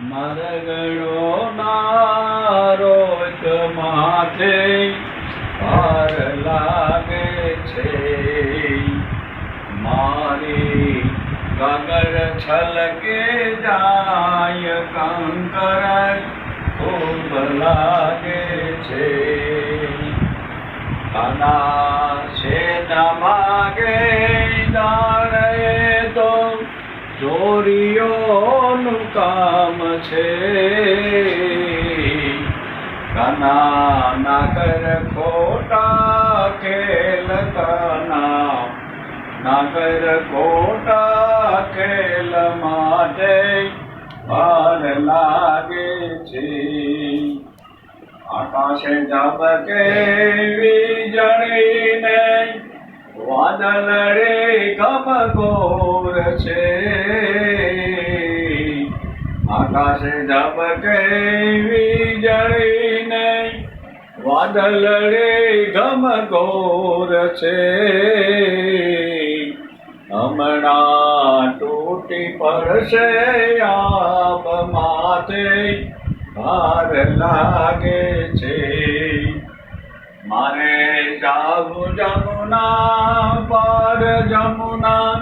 મરગડો એક માથે પાર લાગે છે. મારી ગગર છલકે જાય, કંકર ખૂબ લાગે છે. ખાના ચોરીઓનું કામ છે. કના ના કર ખોટા ખેલ કના. ના કર ખોટા ખેલ માટે પાર લાગે છે. આકાશે ઝબકે વીજળીને વાદળ રે ગમગોર છે. આકાશે ઝબકે વીજળીને વાદળ રે ગમગોર છે. હમણાં તૂટી પડશે આબ માથે, ભાર લાગે છે. મારે જાવું જમુના, પાર જમુના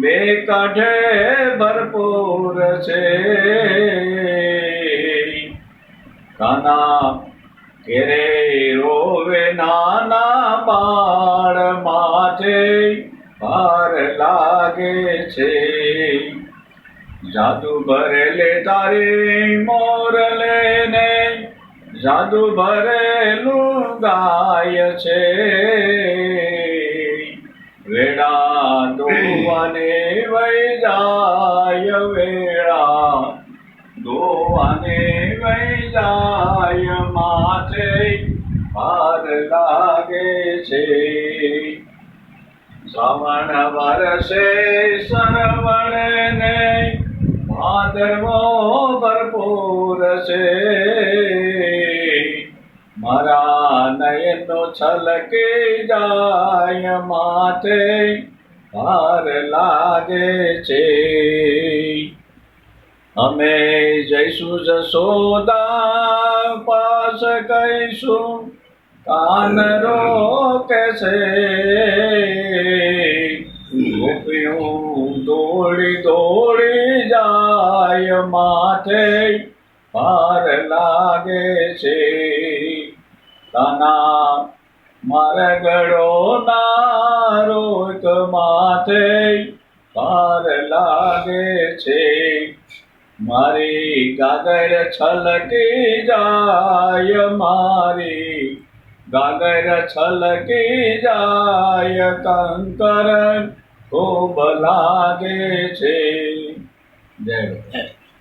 બે કાઢે ભરપૂર છે. કાના ઘેરે રોવે નાના બાળ માથે ભાર લાગે છે. જાદુ ભરેલે તારે મોરલે ને જાદુ ભરેલું ગાય છે. વેળા વૈ જાય માથે ભાર લાગે છે. શ્રવણ વરસે શ્રવણ ને ભાદરવો ભરપૂર છે. મારા નયનો છલકે જાય માથે ભાર લાગે છે. અમે જઈશું જશોદા કહીશું, કાન રોકે છે. ગોપીઓ દોડી દોડી જાય, માથે ભાર લાગે છે. તાના મારા ગળો માથે ભાર લાગે છે. મારી ગાગર છલકી જાય મારી ગાગર છલકી જાય કંકર ખૂબ લાગે છે જય.